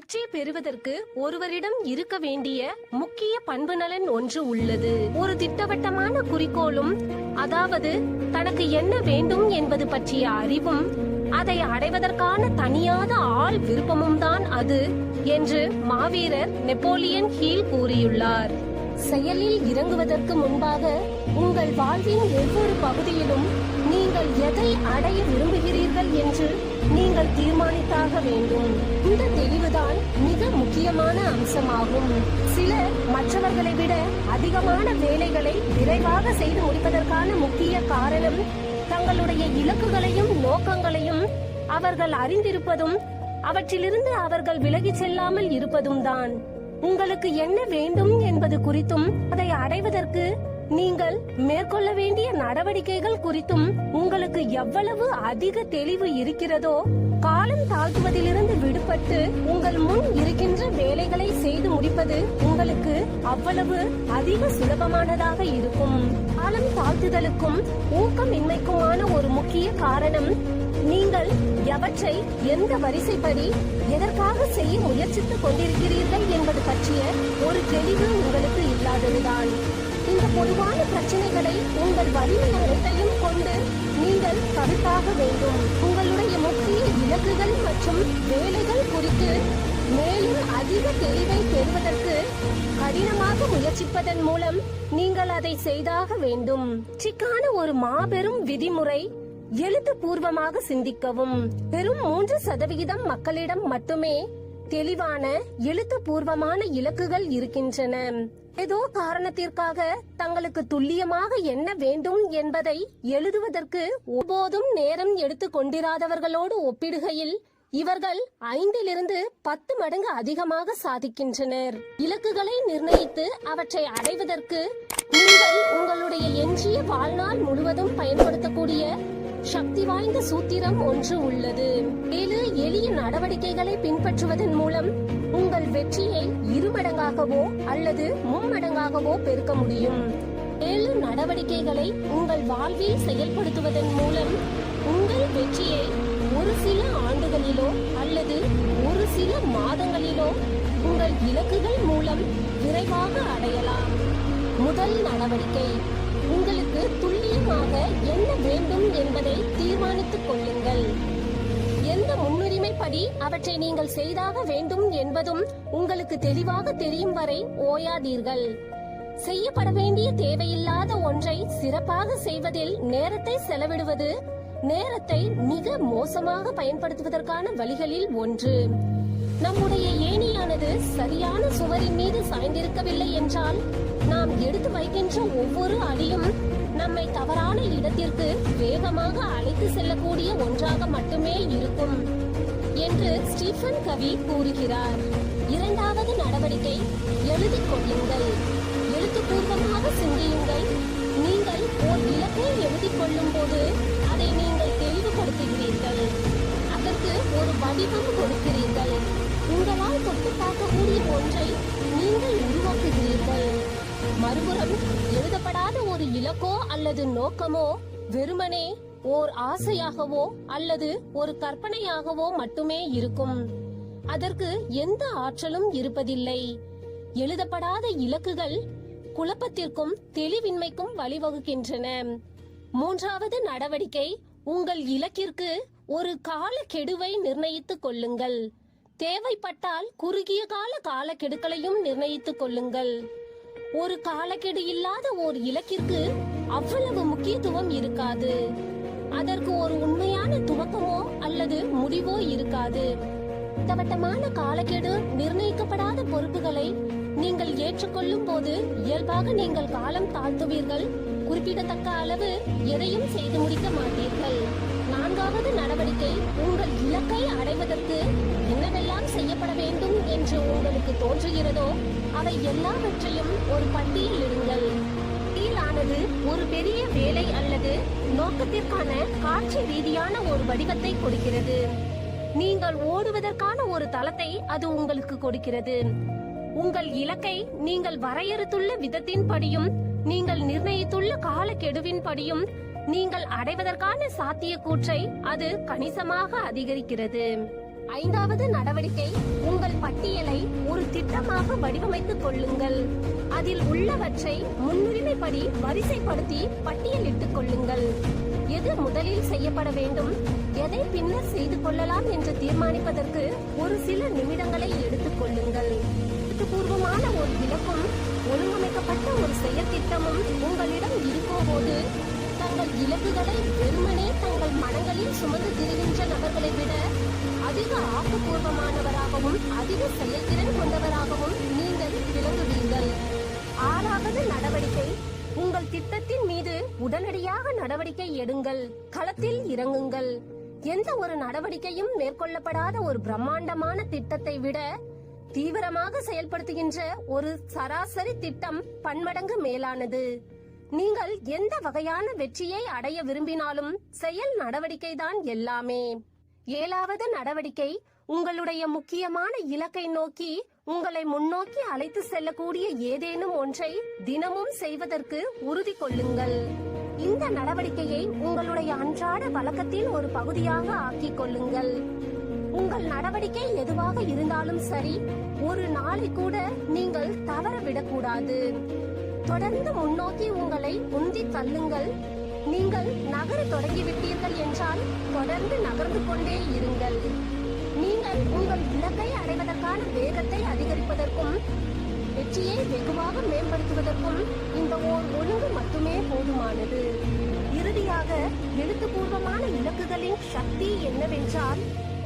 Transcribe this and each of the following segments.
வெற்றி பெறுவதற்கு ஒருவரிடம் இருக்க வேண்டிய முக்கிய பண்பு நலன் ஒன்று உள்ளது. ஒரு திட்டவட்டமான குறிக்கோளும் அதாவது தனக்கு என்ன வேண்டும் என்பது பற்றிய அறிவும் அதை அடைவதற்கான தனியாத ஆள் விருப்பமும் தான் அது என்று மாவீரர் நெப்போலியன் ஹீல் கூறியுள்ளார். செயலில் இறங்குவதற்கு முன்பாக உங்கள் வாழ்வின் ஒவ்வொரு பகுதியிலும் நீங்கள் எதை அடைய விரும்புகிறீர்கள் என்று நீங்கள் தீர்மானித்தாக வேண்டும். இந்த என்பதுதான் மிக முக்கியமான அம்சமாகும். சிலர் மற்றவர்களை விட அதிகமான வேலைகளை விரைவாக செய்து முடிப்பதற்கான முக்கிய காரணம் தங்களுடைய இலக்குகளையும் நோக்கங்களையும் அவர்கள் அறிந்திருப்பதும் அவற்றிலிருந்து அவர்கள் விலகிச் செல்லாமல் இருப்பதும் தான் உங்களுக்கு என்ன வேண்டும் என்பது குறித்தும் அதை அடைவதற்கு நீங்கள் மேற்கொள்ள வேண்டிய நடவடிக்கைகள் குறித்தும் உங்களுக்கு எவ்வளவு அதிக தெளிவு இருக்கிறதோ காலம் தாழ்த்துவதிலிருந்து விடுபட்டு உங்கள் முன் இருக்கின்ற வேலைகளை செய்து முடிப்பது உங்களுக்கு அவ்வளவு அதிக சுலபமானதாக இருக்கும். காலம் தாழ்த்துதலுக்கும் ஊக்கமின்மைக்குமான ஒரு முக்கிய காரணம் நீங்கள் எவற்றை எந்த வரிசைப்படி எதற்காக செய்ய முயற்சித்துக் கொண்டிருக்கிறீர்கள் என்பது பற்றிய ஒரு தெளிவு உங்களுக்கு இல்லாததுதான். இந்த பொதுவான பிரச்சனைகளை உங்கள் வலிமை அனைத்தையும் கொண்டு நீங்கள் கருத்தாக வேண்டும். உங்களுடைய முக்கிய இலக்குகள் மற்றும் வேலைகள் குறித்து மேலும் அதிக தெளிவை பெறுவதற்கு கடினமாக முயற்சிப்பதன் மூலம் நீங்கள் அதை செய்தாக வேண்டும். சிக்கான ஒரு மாபெரும் விதிமுறை எழுத்துப்பூர்வமாக சிந்திக்கவும். வெறும் மூன்று சதவிகிதம் மக்களிடம் மட்டுமே தெளிவான எழுத்துப்பூர்வமான இலக்குகள் இருக்கின்றன. ஏதோ காரணத்திற்காக தங்களுக்கு துல்லியமாக என்ன வேண்டும் என்பதை எழுதுவதற்கு ஒருபோதும் நேரம் எடுத்து கொண்டிராதவர்களோடு ஒப்பிடுகையில் இவர்கள் ஐந்திலிருந்து பத்து மடங்கு அதிகமாக சாதிக்கின்றனர். இலக்குகளை நிர்ணயித்து அவற்றை அடைவதற்கு நீங்கள் உங்களுடைய எஞ்சிய வாழ்நாள் முழுவதும் பயன்படுத்தக்கூடிய சக்தி வாய்ந்த சூத்திரம் ஒன்று உள்ளது. ஏழு எளிய நடவடிக்கைகளை பின்பற்றுவதன் மூலம் உங்கள் வெற்றியை இருமடங்காகவோ அல்லது மும்மடங்காகவோ பெருக்க முடியும். ஏழு நடவடிக்கைகளை உங்கள் வாழ்வில் செயல்படுத்துவதன் மூலம் உங்கள் வெற்றியை ஒரு சில ஆண்டுகளிலோ அல்லது ஒரு சில மாதங்களிலோ உங்கள் இலக்குகள் மூலம் விரைவாக அடையலாம். முதல் நடவடிக்கை. என்பதை தீர்மானித்துக் கொள்ளுங்கள். எந்த முன்னுரிமைப்படி அவற்றை நீங்கள் செய்தாக வேண்டும் என்பதும் உங்களுக்கு தெளிவாக தெரியும் வரை ஓயாதீர்கள். செய்யப்பட வேண்டிய தேவையில்லாத ஒன்றை சிறப்பாக செய்வதில் நேரத்தை செலவிடுவது நேரத்தை மிக மோசமாக பயன்படுத்துவதற்கான வழிகளில் ஒன்று. நம்முடைய ஏணியானது சரியான சுவரின் மீது சாய்ந்திருக்கவில்லை என்றால் நாம் எடுத்து வைக்கின்ற ஒவ்வொரு அடியும் நம்மை தவறான இடத்திற்கு வேகமாக அழைத்து செல்லக்கூடிய ஒன்றாக மட்டுமே இருக்கும் என்று ஸ்டீஃபன் கவி கூறுகிறார். இரண்டாவது நடவடிக்கை எழுதி கொள்ளுங்கள். எழுத்துப்பூர்வமாக சிந்தியுங்கள். நீங்கள் ஓர் இலக்கை எழுதி கொள்ளும் போது அதை நீங்கள் தெளிவுபடுத்துகிறீர்கள். அதற்கு ஒரு வடிவம் கொடுக்கிறீர்கள். உங்களால் தொட்டு பார்க்கக்கூடிய ஒன்றை நீங்கள் உருவாக்க எழுதப்படாத ஒரு இலக்கோ அல்லது நோக்கமோ வெறுமனே ஓர் ஆசையாகவோ அல்லது ஒரு கற்பனையாகவோ மட்டுமே இருக்கும். அதற்கு எந்த ஆற்றலும் இருப்பதில்லை. எழுதப்படாத இலக்குகள் குழப்பத்திற்கும் தெளிவின்மைக்கும் வழிவகுக்கின்றன. மூன்றாவது நடவடிக்கை உங்கள் இலக்கிற்கு ஒரு கால கெடுவை நிர்ணயித்துக் கொள்ளுங்கள். தேவைப்பட்டால் குறுகிய கால காலக்கெடுக்களையும் நிர்ணயித்துக் கொள்ளுங்கள். ஒரு காலக்கெடு இல்லாத ஓர் இலக்கிற்கு அவ்வளவு முக்கியத்துவம் இருக்காது. அதற்கு ஒரு உண்மையான துவக்கமோ அல்லது முடிவோ இருக்காது. தவட்டமான காலக்கெடு நிர்ணயிக்கப்படாத பொறுப்புகளை நீங்கள் ஏற்றுக்கொள்ளும் போது இயல்பாக நீங்கள் காலம் தாழ்த்துவீர்கள். குறிப்பிடத்தக்க அளவு எதையும் செய்து முடிக்க மாட்டீர்கள். நான்காவது நடவடிக்கை உங்கள் இலக்கை அடைவதற்கு என்னவெல்லாம் செய்யப்பட வேண்டும் என்று உங்களுக்கு தோன்றுகிறதோ அவை எல்லாவற்றையும் ஒரு பட்டியல் இடுங்கள். கீழானது ஒரு பெரிய வேலை அல்லது நோக்கத்திற்கான காட்சி ரீதியான ஒரு வடிவத்தை கொடுக்கிறது. நீங்கள் ஓடுவதற்கான ஒரு தளத்தை அது உங்களுக்கு கொடுக்கிறது. உங்கள் இலக்கை நீங்கள் வரையறுத்துள்ள விதத்தின் படியும் நீங்கள் நிர்ணயித்துள்ள காலக்கெடுவின் படியும் நீங்கள் அடைவதற்கான சாத்தியக்கூற்றை அது கணிசமாக அதிகரிக்கிறது. ஐந்தாவது நடவடிக்கை திட்டமாக வடிவமைத்துக் கொள்ளுங்கள். அதில் உள்ளவற்றை முன்னுரிமைப்படி வரிசைப்படுத்தி பட்டியலிட்டுக் கொள்ளுங்கள். எது முதலில் செய்யப்பட வேண்டும்? எதை பின்னர் செய்து கொள்ளலாம் என்று தீர்மானிப்பதற்கு ஒரு சில நிமிடங்களை எடுத்துக் கொள்ளுங்கள். பூர்வமான ஒரு இலக்கும் ஒழுங்கமைக்கப்பட்ட ஒரு செயல் திட்டமும் உங்களிடம் இருக்கும்போது தங்கள் இலக்குகளை வெறுமனே தங்கள் மனங்களில் சுமந்து திரிகின்ற நபர்களை விட அதிக ஆக்கப்பூர்வமானவராகவும் அதிக செயல்திறன் கொண்டவராகவும் நீங்கள் விளங்குவீர்கள். ஆறாவது நடவடிக்கை உங்கள் திட்டத்தின் மீது உடனடியாக நடவடிக்கை எடுங்கள். களத்தில் இறங்குங்கள். எந்த ஒரு நடவடிக்கையும் மேற்கொள்ளப்படாத ஒரு பிரம்மாண்டமான திட்டத்தை விட தீவிரமாக செயல்படுத்துகின்ற ஒரு சராசரி திட்டம் பன்மடங்கு மேலானது. நீங்கள் எந்த வகையான வெற்றியை அடைய விரும்பினாலும் செயல் நடவடிக்கை தான் எல்லாமே. ஏழாவது நடவடிக்கை உங்களுடைய முக்கியமான இலக்கை நோக்கி உங்களை முன்னோக்கி அழைத்து செல்லக்கூடிய ஏதேனும் ஒன்றை தினமும் செய்வதற்கு உறுதி கொள்ளுங்கள். இந்த நடவடிக்கையை உங்களுடைய அன்றாட வழக்கத்தின் ஒரு பகுதியாக ஆக்கிக் கொள்ளுங்கள். உங்கள் நடவடிக்கை எதுவாக இருந்தாலும் சரி ஒரு நாளை கூட நீங்கள் தவற விடக்கூடாது. தொடர்ந்து முன்னோக்கி உங்களை உந்தி தள்ளுங்கள். நீங்கள் நகர தொடங்கிவிட்டீர்கள் என்றால் தொடர்ந்து நகர்ந்து கொண்டே இருங்கள். நீங்கள் உங்கள் இலக்கை அடைவதற்கான வேகத்தை அதிகரிப்பதற்கும் வெற்றியை வெகுவாக மேம்படுத்துவதற்கும் இந்த ஓர் ஒழுங்கு மட்டுமே போதுமானது. இறுதியாக எழுத்துப்பூர்வமான இலக்குகளின் சக்தி என்னவென்றால்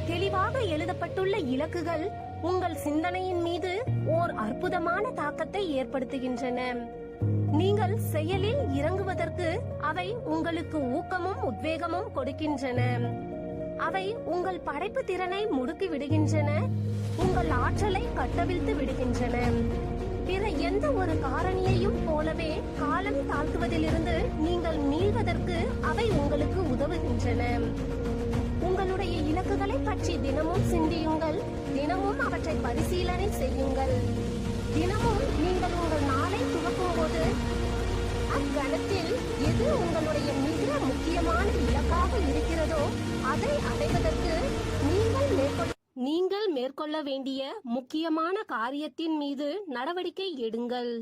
தெளிவாக எழுதப்பட்டுள்ள இலக்குகள் உங்கள் சிந்தனையின் மீது ஓர் அற்புதமான தாக்கத்தை ஏற்படுத்துகின்றன. நீங்கள் செயலில் இறங்குவதற்கு அவை உங்களுக்கு ஊக்கமும் உத்வேகமும் கொடுக்கின்றன. அவை உங்கள் படைப்பு திறனை முடுக்கி விடுகின்றன. உங்கள் ஆற்றலை கட்டவிழ்த்து விடுகின்றன. பிற எந்த ஒரு காரணியையும் போலவே காலம் தாழ்த்துவதிலிருந்து நீங்கள் மீள்வதற்கு அவை உங்களுக்கு உதவுகின்றன. உங்களுடைய இலக்குகளை பற்றி தினமும் சிந்தியுங்கள். தினமும் அவற்றை பரிசீலனை செய்யுங்கள். தினமும் நீங்கள் உங்கள் நாளை போது? அக்கணத்தில் எது உங்களுடைய மிக முக்கியமான இலக்காக இருக்கிறதோ அதை அடைவதற்கு நீங்கள் மேற்கொள்ள நீங்கள் மேற்கொள்ள வேண்டிய முக்கியமான காரியத்தின் மீது நடவடிக்கை எடுங்கள்.